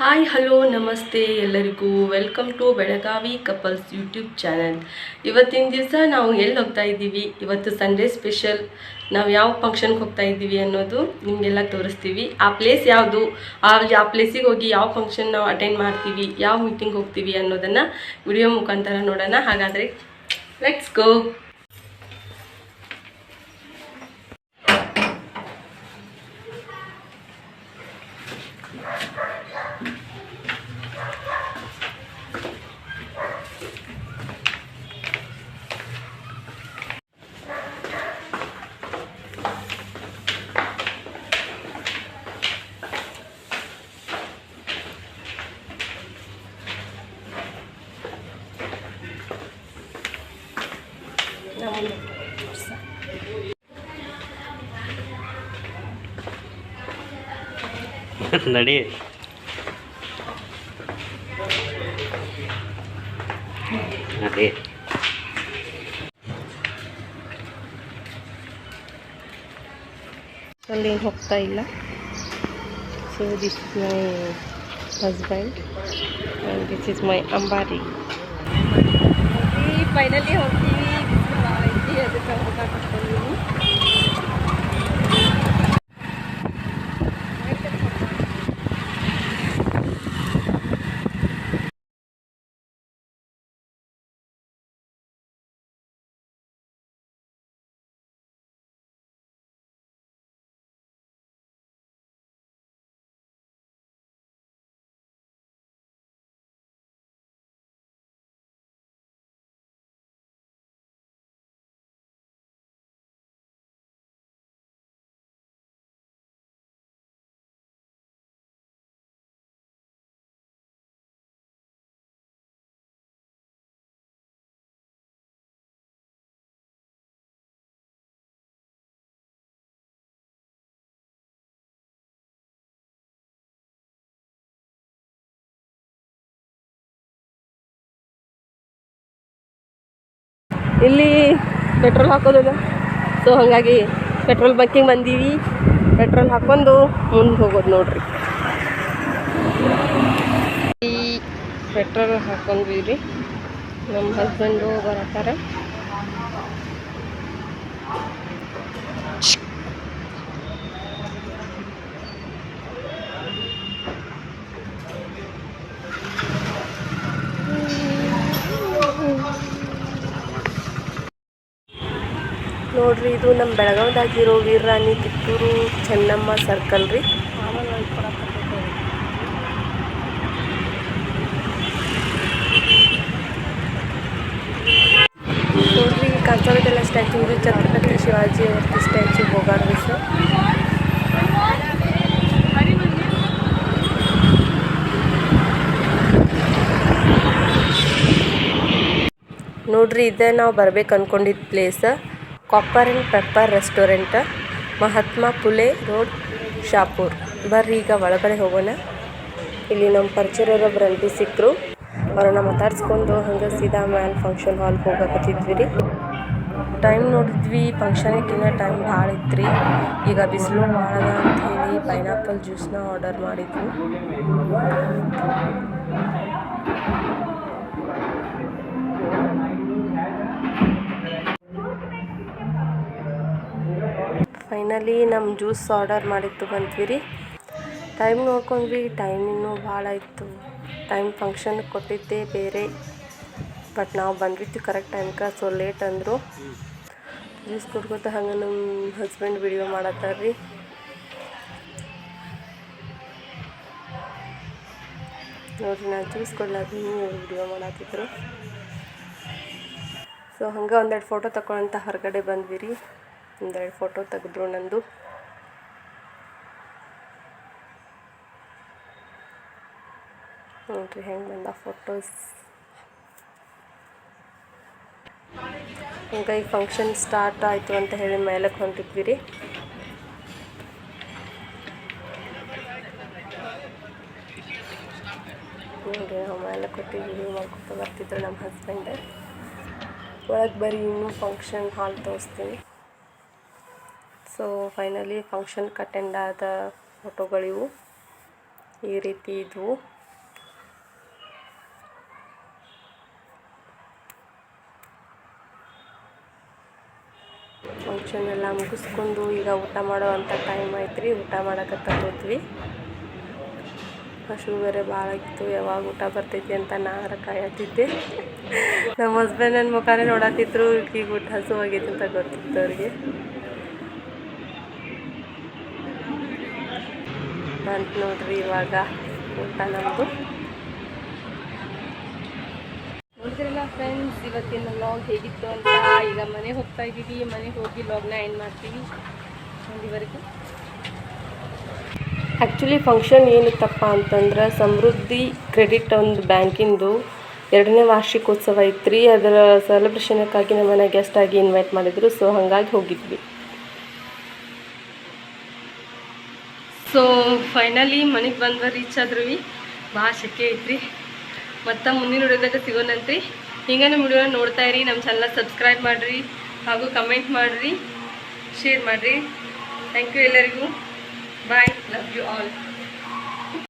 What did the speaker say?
Hi, hello, ನಮಸ್ತೆ ಎಲ್ಲರಿಗೂ. Welcome to Belagavi couples YouTube channel ಇವತ್ತಿನ ದಿವಸ ನಾವು ಎಲ್ಲಿ ಹೋಗ್ತಾ ಇದ್ದೀವಿ. ಇವತ್ತು ಸಂಡೇ ಸ್ಪೆಷಲ್ ನಾವು ಯಾವ ಫಂಕ್ಷನ್ಗೆ ಹೋಗ್ತಾ ಇದ್ದೀವಿ ಅನ್ನೋದು ನಿಮಗೆಲ್ಲ ತೋರಿಸ್ತೀವಿ. ಆ ಪ್ಲೇಸ್ ಯಾವುದು? ಆ ಆ ಪ್ಲೇಸಿಗೆ ಹೋಗಿ ಯಾವ ಫಂಕ್ಷನ್ ನಾವು ಅಟೆಂಡ್ ಮಾಡ್ತೀವಿ? ಯಾವ ಮೀಟಿಂಗ್ ಹೋಗ್ತೀವಿ ಅನ್ನೋದನ್ನು ವಿಡಿಯೋ ಮುಖಾಂತರ ನೋಡೋಣ. ಹಾಗಾದರೆ ಲೆಟ್ಸ್ ಗೋ ನಡಿ. ನಡಿ. ಅಲ್ಲಿ ಹೋಗ್ತಾ ಇಲ್ಲ. So this is my husband and this is my Ambari finally ಹೋಗ್ತೀವಿ ಇಲ್ಲಿ ಪೆಟ್ರೋಲ್ ಹಾಕೋದಿಲ್ಲ ಸೊ ಹಾಗಾಗಿ ಪೆಟ್ರೋಲ್ ಬಂಕಿಗೆ ಬಂದೀವಿ. ಪೆಟ್ರೋಲ್ ಹಾಕೊಂಡು ಮುಂದೆ ಹೋಗೋದು ನೋಡ್ರಿ. ಈ ಪೆಟ್ರೋಲ್ ಹಾಕೊಂಡ್ವಿ ರೀ ನಮ್ಮ ಹಸ್ಬೆಂಡು ಬರತ್ತಾರ. ನೋಡ್ರಿ ಇದು ನಮ್ಮ ಬೆಳಗಾವ್ದಾಗಿರೋ ವೀರರಾಣಿ ಕಿತ್ತೂರು ಚೆನ್ನಮ್ಮ ಸರ್ಕಲ್ ರೀ. ನೋಡ್ರಿ ಕಾಂತವರೆಲ್ಲ ಸ್ಟ್ಯಾಚು ಇದು. ಛತ್ರಪತಿ ಶಿವಾಜಿ ಅವ್ರದ್ದು ಸ್ಟ್ಯಾಚು ಹೋಗಾರ್ರಿ ಸರ್. ನೋಡ್ರಿ, ಇದೇ ನಾವು ಬರ್ಬೇಕು ಅನ್ಕೊಂಡಿದ್ದ place copper and pepper restaurant, Mahatma Phule road, Shapur. ಬರ್ರಿ, ಈಗ ಒಳಗಡೆ ಹೋಗೋಣ. ಇಲ್ಲಿ ನಮ್ಮ ಪರಿಚಯರೊಬ್ಬರು ಅಂಟಿ ಸಿಕ್ಕರು ಅವ್ರನ್ನ ಮಾತಾಡ್ಸ್ಕೊಂಡು ಹಂಗೆ ಸೀದಾ ಮ್ಯಾಲೆ ಫಂಕ್ಷನ್ ಹಾಲ್ಗೆ ಹೋಗಕತ್ತಿದ್ವಿ ರೀ ಟೈಮ್ ನೋಡಿದ್ವಿ ಫಂಕ್ಷನಿಗಿನ್ನ ಟೈಮ್ ಭಾಳ ಇತ್ತು ರೀ ಈಗ ಬಿಸಿಲು ಭಾಳ ಅಂತ ಹೇಳಿ ಪೈನಾಪಲ್ ಜ್ಯೂಸ್ನ ಆರ್ಡರ್ ಮಾಡಿದ್ವಿ. ಫೈನಲಿ ನಮ್ಮ ಜ್ಯೂಸ್ ಆರ್ಡರ್ ಮಾಡಿತ್ತು ಬಂದ್ವಿ ರೀ ಟೈಮ್ ನೋಡ್ಕೊಂಡ್ವಿ ಟೈಮ್ ಇನ್ನೂ ಭಾಳ ಇತ್ತು ಟೈಮ್ ಫಂಕ್ಷನ್ ಕೊಟ್ಟಿದ್ದೆ ಬೇರೆ ಬಟ್ ನಾವು ಬಂದಿತ್ತು ಕರೆಕ್ಟ್ ಟೈಮ್ಗೆ ಸೊ ಲೇಟ್ ಅಂದರು. ಜ್ಯೂಸ್ ಕುಡ್ಕೊತ ಹಂಗೆ ನಮ್ಮ ಹಸ್ಬೆಂಡ್ ವಿಡಿಯೋ ಮಾಡತ್ತಾರ ರೀ ನೋಡ್ರಿ ನಾನು ಜ್ಯೂಸ್ ಕೊಡ್ಲಾತೀನಿ ವಿಡಿಯೋ ಮಾಡತ್ತಿದ್ರು ಸೊ ಹಂಗೆ ಒಂದೆರಡು ಫೋಟೋ ತಗೊಳ್ಳಂತ ಹೊರಗಡೆ ಬಂದ್ವಿ ರೀ ಒಂದೆರಡು ಫೋಟೋ ತೆಗೆದ್ರು ನಂದು. ನೋಡ್ರಿ ಹೆಂಗೆ ಬಂದ ಫೋಟೋಸ್ ಈಗ ಈ ಫಂಕ್ಷನ್ ಸ್ಟಾರ್ಟ್ ಆಯಿತು ಅಂತ ಹೇಳಿ ಮೇಲಕ್ಕೆ ಹೊಂಟಿದ್ವಿ ರೀ ನೋಡ್ರಿ ನಾವು ಮೇಲೆ ಕೊಟ್ಟಿದ್ವಿ ವಿಡಿಯೋ ಮಾಡ್ಕೊತ ಬರ್ತಿದ್ರು ನಮ್ಮ ಹಸ್ಬೆಂಡ್ ಒಳಗೆ ಬರೀ ಇನ್ನೂ ಫಂಕ್ಷನ್ ಹಾಲ್ ತೋರಿಸ್ತೀನಿ. ಸೊ ಫೈನಲಿ ಫಂಕ್ಷನ್ಗೆ ಅಟೆಂಡ್ ಆದ ಫೋಟೋಗಳಿವು ಈ ರೀತಿ ಇದ್ವು. ಫಂಕ್ಷನ್ ಎಲ್ಲ ಮುಗಿಸ್ಕೊಂಡು ಈಗ ಊಟ ಮಾಡೋ ಟೈಮ್ ಐತ್ರಿ ಊಟ ಮಾಡೋಕೆ ತಗೋದ್ವಿ ಹಸು ಬೇರೆ ಭಾಳ ಇತ್ತು. ಯಾವಾಗ ಊಟ ಬರ್ತೈತಿ ಅಂತ ನಾರ ಕಾಯತ್ತಿದ್ದೆ ನಮ್ಮ ಹಸ್ಬೆಂಡ್ ನನ್ನ ಮುಖಾನೇ ನೋಡತ್ತಿದ್ರು ಈಗ ಊಟ ಹಸು ಹೋಗೈತಿ ಅಂತ ಗೊತ್ತಿತ್ತು ಅವ್ರಿಗೆ. ಬಂತು ನೋಡ್ರಿ ಇವಾಗ ಊಟ ನಮ್ಮದು ನೋಡಿದ್ರಲ್ಲ ಫ್ರೆಂಡ್ಸ್ ಇವತ್ತಿನ ಲಾಗ್ ಹೇಗಿತ್ತು ಅಂತ ಈಗ ಮನೆಗೆ ಹೋಗ್ತಾ ಇದ್ದೀವಿ. ಮನೆಗೆ ಹೋಗಿ ಲಾಗ್ನ ಎಂಡ್ ಮಾಡ್ತೀವಿ ಮುಂದಿವರೆಗೂ ಆ್ಯಕ್ಚುಲಿ ಫಂಕ್ಷನ್ ಏನಿತ್ತಪ್ಪ ಅಂತಂದ್ರೆ ಸಮೃದ್ಧಿ ಕ್ರೆಡಿಟ್ ಒಂದು ಬ್ಯಾಂಕಿಂದು ಎರಡನೇ ವಾರ್ಷಿಕೋತ್ಸವ ಐತ್ರಿ ಅದರ ಸೆಲೆಬ್ರೇಷನಕ್ಕಾಗಿ ನಮ್ಮನ್ನ ಗೆಸ್ಟ್ ಆಗಿ ಇನ್ವೈಟ್ ಮಾಡಿದ್ರು. ಸೊ ಹಾಗಾಗಿ ಹೋಗಿದ್ವಿ. ಸೊ ಫೈನಲಿ ಮನೆಗೆ ಬಂದ ರೀಚ್ ಆದ್ರೂ ಭಾಳ ಶೆಕೆ ಐತ್ರಿ. ಮತ್ತು ಮುಂದಿನ ವಿಡಿಯೋದಾಗ ಸಿಗೋಣಂತ್ರಿ. ಹಿಂಗೆ ನಮ್ಮ ವಿಡಿಯೋನ ನೋಡ್ತಾ ಇರಿ, ನಮ್ಮ ಚಾನಲ್ ಸಬ್ಸ್ಕ್ರೈಬ್ ಮಾಡಿರಿ ಹಾಗೂ ಕಮೆಂಟ್ ಮಾಡಿರಿ ಶೇರ್ ಮಾಡಿರಿ. ಥ್ಯಾಂಕ್ ಯು ಎಲ್ಲರಿಗೂ. Bye love you all